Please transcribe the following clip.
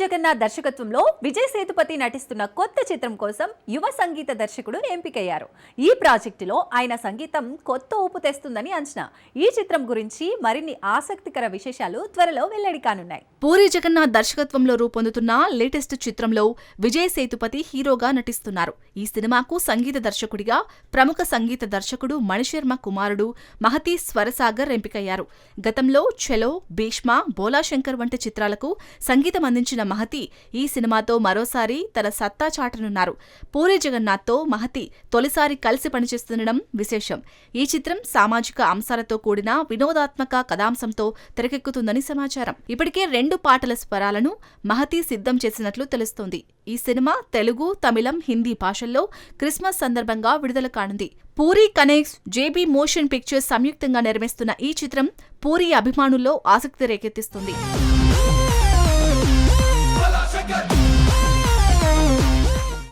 జగన్నాథ్ దర్శకత్వంలో విజయ్ సేతుపతి నటిస్తున్న కొత్త చిత్రం కోసం యువ సంగీత దర్శకుడు ఎంపికయ్యారు. ఈ ప్రాజెక్టులో ఆయన సంగీతం కొత్త ఊపు తెస్తుందని అంచనా. ఈ చిత్రం గురించి మరిన్ని ఆసక్తికర విశేషాలు త్వరలో వెల్లడి కానున్నాయి. పూరి జగన్నాథ్ దర్శకత్వంలో రూపొందుతున్న లేటెస్ట్ చిత్రంలో విజయ్ సేతుపతి హీరోగా నటిస్తున్నారు. ఈ సినిమాకు సంగీత దర్శకుడిగా ప్రముఖ సంగీత దర్శకుడు మణిశర్మ కుమారుడు మహతీ స్వరసాగర్ ఎంపికయ్యారు. గతంలో చెలో భీష్మ బోలాశంకర్ వంటి చిత్రాలకు సంగీతం అందించిన మహతి ఈ సినిమాతో మరోసారి తన సత్తా చాటనున్నారు. పూరి జగన్నాథ్తో మహతి తొలిసారి కలిసి పనిచేస్తుండడం విశేషం. ఈ చిత్రం సామాజిక అంశాలతో కూడిన వినోదాత్మక కథాంశంతో తెరకెక్కుతుందని సమాచారం. ఇప్పటికే రెండు పాటల స్వరాలను మహతి సిద్ధం చేసినట్లు తెలుస్తోంది. ఈ సినిమా తెలుగు తమిళం హిందీ భాషల్లో క్రిస్మస్ సందర్భంగా విడుదల కానుంది. Puri connects JB motion pictures సంయుక్తంగా నిర్మిస్తున్న ఈ చిత్రం పూరి అభిమానుల్లో ఆసక్తి రేకెత్తిస్తుంది.